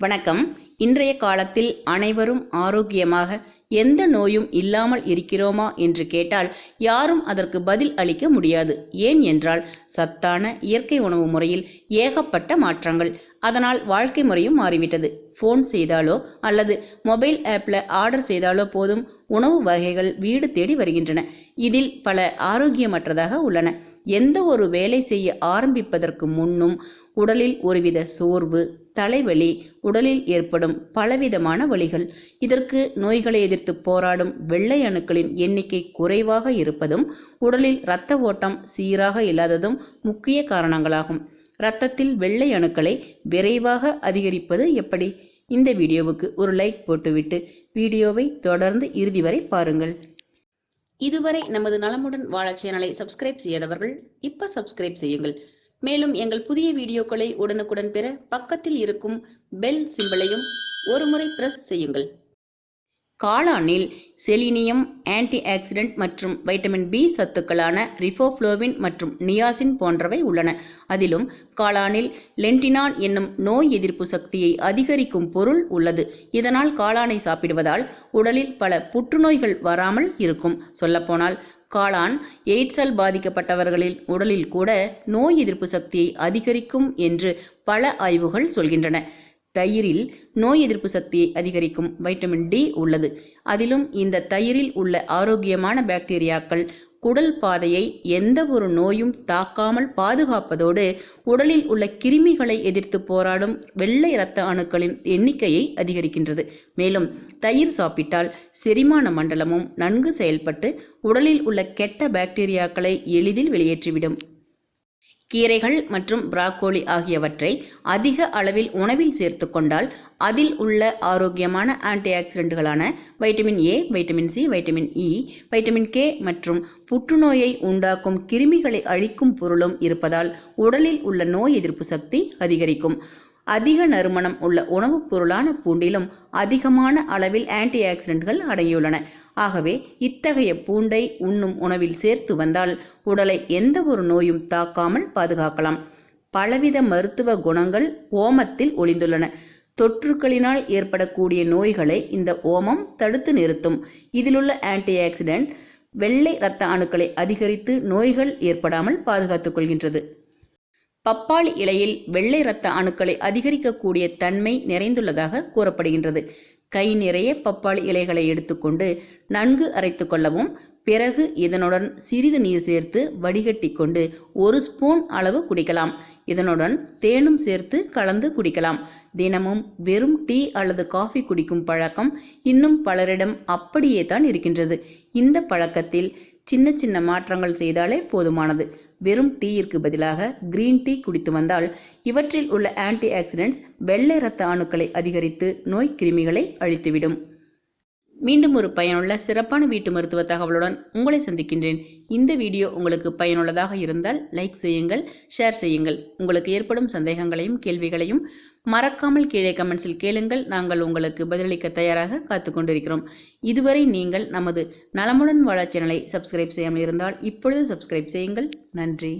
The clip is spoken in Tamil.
வணக்கம். இன்றைய காலத்தில் அனைவரும் ஆரோக்கியமாக எந்த நோயும் இல்லாமல் இருக்கிறோமா என்று கேட்டால் யாரும் அதற்கு பதில் அளிக்க முடியாது. ஏன் என்றால் சத்தான இயற்கை உணவு முறையில் ஏகப்பட்ட மாற்றங்கள். அதனால் வாழ்க்கை முறையும் மாறிவிட்டது. ஃபோன் செய்தாலோ அல்லது மொபைல் ஆப்பில் ஆர்டர் செய்தாலோ போதும் உணவு வகைகள் வீடு தேடி வருகின்றன. இதில் பல ஆரோக்கியமற்றதாக உள்ளன. எந்த ஒரு வேலை செய்ய ஆரம்பிப்பதற்கு முன்னும் உடலில் ஒருவித சோர்வு தலைவலி உடலில் ஏற்படும் பலவிதமான வலிகள் இதற்கு நோய்களை எதிர்த்து போராடும் வெள்ளை அணுக்களின் எண்ணிக்கை குறைவாக இருப்பதும் உடலில் இரத்த ஓட்டம் சீராக இல்லாததும் முக்கிய காரணங்களாகும். இரத்தத்தில் வெள்ளை அணுக்களை விரைவாக அதிகரிப்பது எப்படி? இந்த வீடியோவுக்கு ஒரு லைக் போட்டுவிட்டு வீடியோவை தொடர்ந்து இறுதி வரை பாருங்கள். இதுவரை நமது நலமுடன் வாழ சேனலை சப்ஸ்கிரைப் செய்யாதவர்கள் இப்ப சப்ஸ்கிரைப் செய்யுங்கள். மேலும் எங்கள் புதிய வீடியோக்களை உடனுக்குடன் பெற பக்கத்தில் இருக்கும் பெல் சிம்பலையும் ஒருமுறை பிரஸ் செய்யுங்கள். காளானில் செலினியம் ஆன்டி ஆக்சிடென்ட் மற்றும் வைட்டமின் பி சத்துக்களான ரிஃபோஃப்ளோவின் மற்றும் நியாசின் போன்றவை உள்ளன. அதிலும் காளானில் லென்டினான் என்னும் நோய் எதிர்ப்பு சக்தியை அதிகரிக்கும் பொருள் உள்ளது. இதனால் காளானை சாப்பிடுவதால் உடலில் பல புற்றுநோய்கள் வராமல் இருக்கும். சொல்லப்போனால் காளான் எய்ட்ஸால் பாதிக்கப்பட்டவர்களில் உடலில் கூட நோய் எதிர்ப்பு சக்தியை அதிகரிக்கும் என்று பல ஆய்வுகள் சொல்கின்றன. தயிரில் நோய் எதிர்ப்பு சக்தியை அதிகரிக்கும் வைட்டமின் டி உள்ளது. அதிலும் இந்த தயிரில் உள்ள ஆரோக்கியமான பாக்டீரியாக்கள் குடல் பாதையை எந்த ஒரு நோயும் தாக்காமல் பாதுகாப்பதோடு உடலில் உள்ள கிருமிகளை எதிர்த்து போராடும் வெள்ளை இரத்த அணுக்களின் எண்ணிக்கையை அதிகரிக்கின்றது. மேலும் தயிர் சாப்பிட்டால் செரிமான மண்டலமும் நன்கு செயல்பட்டு உடலில் உள்ள கெட்ட பாக்டீரியாக்களை எளிதில் வெளியேற்றிவிடும். கீரைகள் மற்றும் பிராக்கோலி ஆகியவற்றை அதிக அளவில் உணவில் சேர்த்து கொண்டால் அதில் உள்ள ஆரோக்கியமான ஆன்டி ஆக்சிடென்ட்களான vitamin A vitamin C vitamin E vitamin K மற்றும் புற்றுநோயை உண்டாக்கும் கிருமிகளை அழிக்கும் பொருளும் இருப்பதால் உடலில் உள்ள நோய் எதிர்ப்பு சக்தி அதிகரிக்கும். அதிக நறுமணம் உள்ள உணவுப் பொருளான பூண்டிலும் அதிகமான அளவில் ஆன்டி ஆக்சிடென்ட்கள் அடங்கியுள்ளன. ஆகவே இத்தகைய பூண்டை உண்ணும் உணவில் சேர்த்து வந்தால் உடலை எந்த ஒரு நோயும் தாக்காமல் பாதுகாக்கலாம். பலவித மருத்துவ குணங்கள் ஓமத்தில் ஒளிந்துள்ளன. தொற்றுக்களினால் ஏற்படக்கூடிய நோய்களை இந்த ஓமம் தடுத்து நிறுத்தும். இதிலுள்ள ஆன்டி ஆக்சிடென்ட் வெள்ளை இரத்த அணுக்களை அதிகரித்து நோய்கள் ஏற்படாமல் பாதுகாத்துக் கொள்கின்றது. பப்பாளி இலையில் வெள்ளை இரத்த அணுக்களை அதிகரிக்கக்கூடிய தன்மை நிறைந்துள்ளதாக கூறப்படுகின்றது. கை நிறைய பப்பாளி இலைகளை எடுத்துக்கொண்டு நன்கு அரைத்து கொள்ளவும் பிறகு இதனுடன் சிறிது நீர் சேர்த்து வடிகட்டி கொண்டு ஒரு ஸ்பூன் அளவு குடிக்கலாம். இதனுடன் தேனும் சேர்த்து கலந்து குடிக்கலாம். தினமும் வெறும் டீ அல்லது காஃபி குடிக்கும் பழக்கம் இன்னும் பலரிடம் அப்படியே தான் இருக்கின்றது. இந்த பழக்கத்தில் சின்ன சின்ன மாற்றங்கள் செய்தாலே போதுமானது. வெறும் டீயிற்கு பதிலாக கிரீன் டீ குடித்து வந்தால் இவற்றில் உள்ள ஆன்டி ஆக்சிடென்ட்ஸ் வெள்ளை இரத்த அணுக்களை அதிகரித்து நோய் கிருமிகளை அழித்துவிடும். மீண்டும் ஒரு பயனுள்ள சிறப்பான வீட்டு மருத்துவ தகவலுடன் உங்களை சந்திக்கின்றேன். இந்த வீடியோ உங்களுக்கு பயனுள்ளதாக இருந்தால் லைக் செய்யுங்கள் ஷேர் செய்யுங்கள். உங்களுக்கு ஏற்படும் சந்தேகங்களையும் கேள்விகளையும் மறக்காமல் கீழே கமெண்ட்ஸில் கேளுங்கள். நாங்கள் உங்களுக்கு பதிலளிக்க தயாராக காத்து கொண்டிருக்கிறோம். இதுவரை நீங்கள் நமது நலமுடன் வாழ சேனலை சப்ஸ்கிரைப் செய்யாமல் இருந்தால் இப்பொழுது சப்ஸ்கிரைப் செய்யுங்கள். நன்றி.